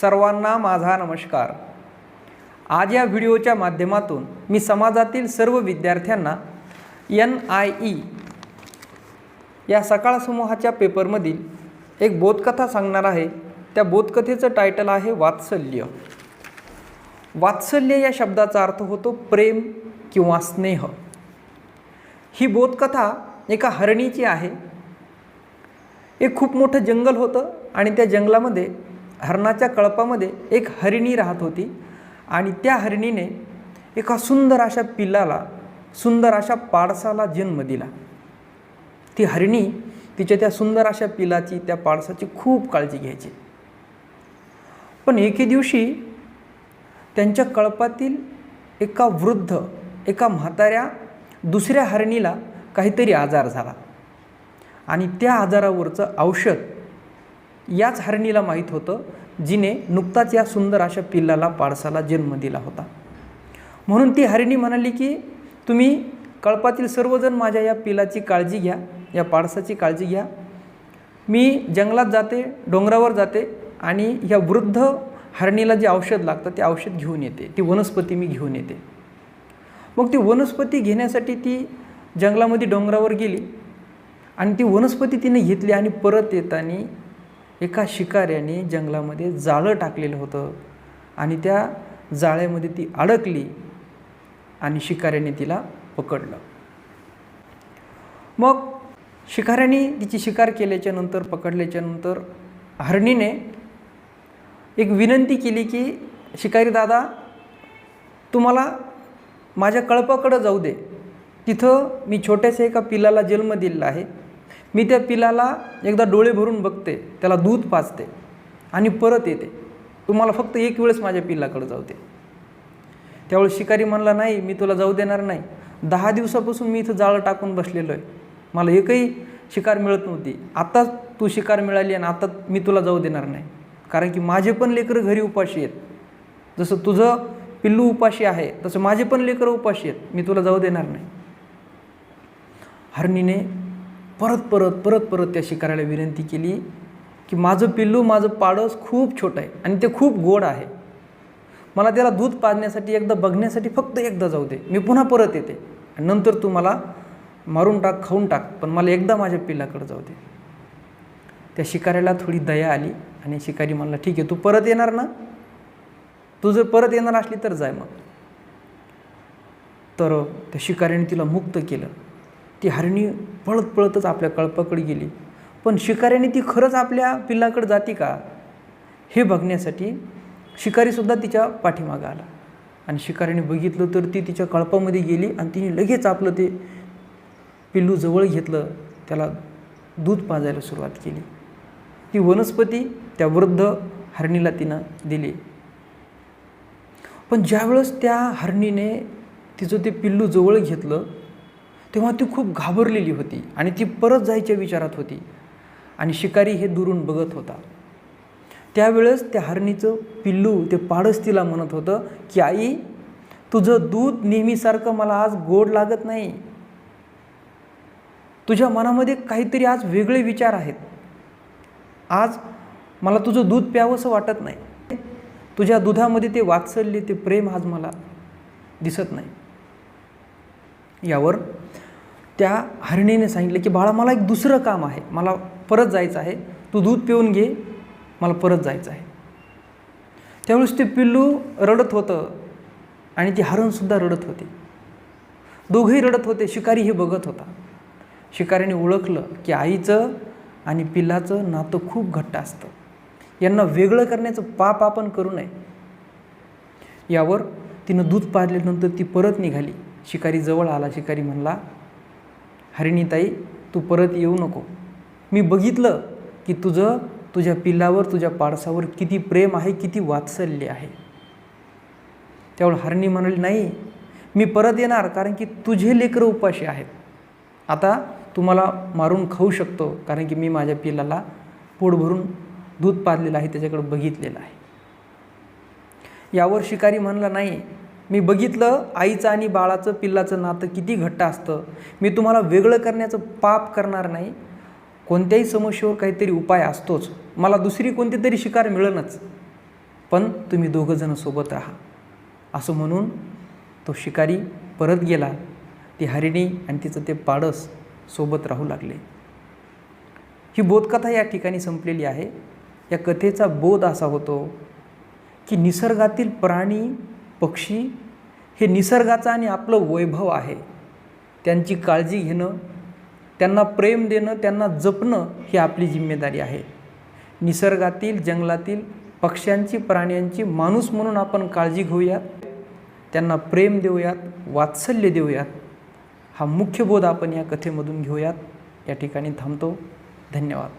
सर्वांना माझा नमस्कार. आज या व्हिडिओच्या माध्यमातून मी समाजातील सर्व विद्यार्थ्यांना एन आय ई या सकाळ समूहाच्या पेपरमधील एक बोधकथा सांगणार आहे. त्या बोधकथेचं टायटल आहे वात्सल्य. वात्सल्य या शब्दाचा अर्थ होतो प्रेम किंवा स्नेह. ही बोधकथा एका हरणीची आहे. एक खूप मोठं जंगल होतं आणि त्या जंगलामध्ये हरणाच्या कळपामध्ये एक हरिणी राहत होती आणि त्या हरिणीने एका सुंदर अशा पिल्लाला सुंदर अशा पाडसाला जन्म दिला. ती हरिणी तिच्या त्या सुंदर अशा पिलाची त्या पाडसाची खूप काळजी घ्यायची. पण एके दिवशी त्यांच्या कळपातील एका वृद्ध एका म्हाताऱ्या दुसऱ्या हरणीला काहीतरी आजार झाला. आणि त्या आजारावरचं औषध याच हरणीला माहीत होतं जिने नुकताच या सुंदर अशा पिल्लाला पाडसाला जन्म दिला होता. म्हणून ती हरिणी म्हणाली की तुम्ही कळपातील सर्वजण माझ्या या पिलाची काळजी घ्या या पाडसाची काळजी घ्या. मी जंगलात जाते डोंगरावर जाते आणि ह्या वृद्ध हरणीला जे औषध लागतं ते औषध घेऊन येते. ती वनस्पती मी घेऊन येते. मग ती वनस्पती घेण्यासाठी ती जंगलामध्ये डोंगरावर गेली आणि ती वनस्पती तिने घेतली आणि परत येताना एका शिकाऱ्याने जंगलामध्ये जाळं टाकलेलं होतं आणि त्या जाळ्यामध्ये ती अडकली आणि शिकाऱ्याने तिला पकडलं. मग शिकाऱ्याने तिची शिकार केल्याच्यानंतर पकडल्याच्या नंतर हरणीने एक विनंती केली की शिकारी दादा तुम्हाला माझ्या कळपाकडं जाऊ दे. तिथं मी छोट्याशा एका पिलाला जन्म दिलेला आहे. मी त्या पिलाला एकदा डोळे भरून बघते त्याला दूध पाजते आणि परत येते. तुम्हाला फक्त एक वेळेस माझ्या पिल्लाकडं जाऊ दे. त्यावेळेस शिकारी म्हणला नाही मी तुला जाऊ देणार नाही. दहा दिवसापासून मी इथं जाळं टाकून बसलेलो आहे. मला एकही शिकार मिळत नव्हती. आत्ताच तू शिकार मिळाली आणि आता मी तुला जाऊ देणार नाही. कारण की माझे पण लेकरं घरी उपाशी आहेत. जसं तुझं पिल्लू उपाशी आहे तसं माझे पण लेकरं उपाशी आहेत. मी तुला जाऊ देणार नाही. हरणीने परत परत परत परत त्या शिकाऱ्याला विनंती केली की माझं पिल्लू माझं पाडस खूप छोटं आहे आणि ते खूप गोड आहे. मला त्याला दूध पाजण्यासाठी एकदा बघण्यासाठी फक्त एकदा जाऊ दे. मी पुन्हा परत येते. आणि नंतर तू मला मारून टाक खाऊन टाक पण मला एकदा माझ्या पिल्लाकडे जाऊ दे. त्या शिकाऱ्याला थोडी दया आली आणि शिकारी म्हणला ठीक आहे तू परत येणार ना? तू जर परत येणार असली तर जाय मग. तर त्या शिकाऱ्याने तिला मुक्त केलं. ती हरणी पळत पळतच आपल्या कळपाकडे गेली. पण शिकाऱ्याने ती खरंच आपल्या पिल्लाकडे जाते का? हे बघण्यासाठी शिकारीसुद्धा तिच्या पाठीमागं आला. आणि शिकाऱ्याने बघितलं तर ती तिच्या कळपामध्ये गेली आणि तिने लगेच आपलं ते पिल्लू जवळ घेतलं. त्याला दूध पाजायला सुरुवात केली. ती वनस्पती त्या वृद्ध हरणीला तिनं दिली. पण ज्यावेळेस त्या हरणीने तिचं ते पिल्लू जवळ घेतलं तेव्हा ती खूप घाबरलेली होती आणि ती परत जायच्या विचारात होती. आणि शिकारी हे दुरून बघत होता. त्यावेळेस त्या हरणीचं पिल्लू ते पाडस तिला म्हणत होतं की आई तुझं दूध नेहमीसारखं मला आज गोड लागत नाही. तुझ्या मनामध्ये काहीतरी आज वेगळे विचार आहेत. आज मला तुझं दूध प्यावंसं वाटत नाही. तुझ्या दुधामध्ये ते वात्सल्य ते प्रेम आज मला दिसत नाही. यावर त्या हरणीने सांगितलं की बाळा मला एक दुसरं काम आहे. मला परत जायचं आहे. तू दूध पिऊन घे. मला परत जायचं आहे. त्यावेळेस ते पिल्लू रडत होतं आणि ती हरणसुद्धा रडत होती. दोघंही रडत होते. शिकारी हे बघत होता. शिकारीने ओळखलं की आईचं आणि पिल्लाचं नातं खूप घट्ट असतं. यांना वेगळं करण्याचं पाप आपण करू नये. यावर तिनं दूध पाजल्यानंतर ती परत निघाली. शिकारी जवळ आला. शिकारी म्हणला हरिणीताई तू परत येऊ नको. मी बघितलं की तुझं तुझ्या पिल्लावर तुझ्या पाडसावर किती प्रेम आहे किती वात्सल्य आहे. त्यावर हरणी म्हणाली नाही मी परत येणार कारण की तुझे लेकरं उपाशी आहेत. आता तुम्हाला मारून खाऊ शकतो कारण की मी माझ्या पिल्लाला पोट भरून दूध पाजलेलं आहे त्याच्याकडे बघितलेलं आहे. यावर शिकारी म्हणला नाही मी बघितलं आईचं आणि बाळाचं पिल्लाचं नातं किती घट्ट असतं. मी तुम्हाला वेगळं करण्याचं पाप करणार नाही. कोणत्याही समस्येवर काहीतरी उपाय असतोच. मला दुसरी कोणती तरी शिकार मिळेलच. पण तुम्ही दोघंजणं सोबत राहा. असं म्हणून तो शिकारी परत गेला. ती हरिणी आणि तिचं ते पाडस सोबत राहू लागले. ही बोधकथा या ठिकाणी संपलेली आहे. या कथेचा बोध असा होतो की निसर्गातील प्राणी पक्षी हे निसर्गाचं आणि आपलं वैभव आहे. त्यांची काळजी घेणं त्यांना प्रेम देणं त्यांना जपणं ही आपली जिम्मेदारी आहे. निसर्गातील जंगलातील पक्ष्यांची प्राण्यांची माणूस म्हणून आपण काळजी घेऊयात. त्यांना प्रेम देऊयात वात्सल्य देऊयात. हा मुख्य बोध आपण या कथेमधून घेऊयात. या ठिकाणी थांबतो. धन्यवाद.